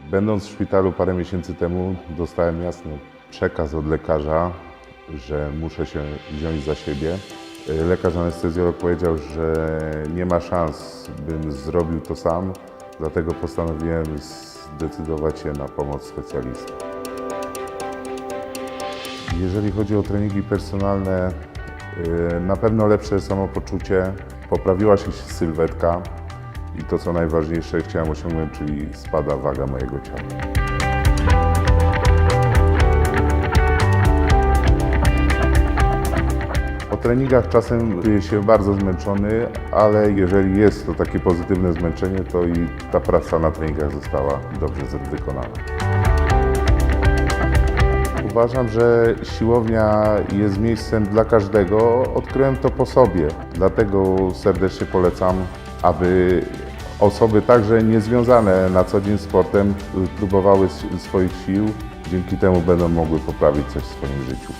Będąc w szpitalu parę miesięcy temu, dostałem jasny przekaz od lekarza, że muszę się wziąć za siebie. Lekarz anestezjolog powiedział, że nie ma szans, bym zrobił to sam, dlatego postanowiłem zdecydować się na pomoc specjalisty. Jeżeli chodzi o treningi personalne, yy, na pewno lepsze samopoczucie, poprawiła się sylwetka i to co najważniejsze chciałem osiągnąć, czyli spada waga mojego ciała. Treningach czasem czuję się bardzo zmęczony, ale jeżeli jest to takie pozytywne zmęczenie, to i ta praca na treningach została dobrze wykonana. Uważam, że siłownia jest miejscem dla każdego. Odkryłem to po sobie, dlatego serdecznie polecam, aby osoby także niezwiązane na co dzień z sportem y, próbowały swoich sił. Dzięki temu będą mogły poprawić coś w swoim życiu.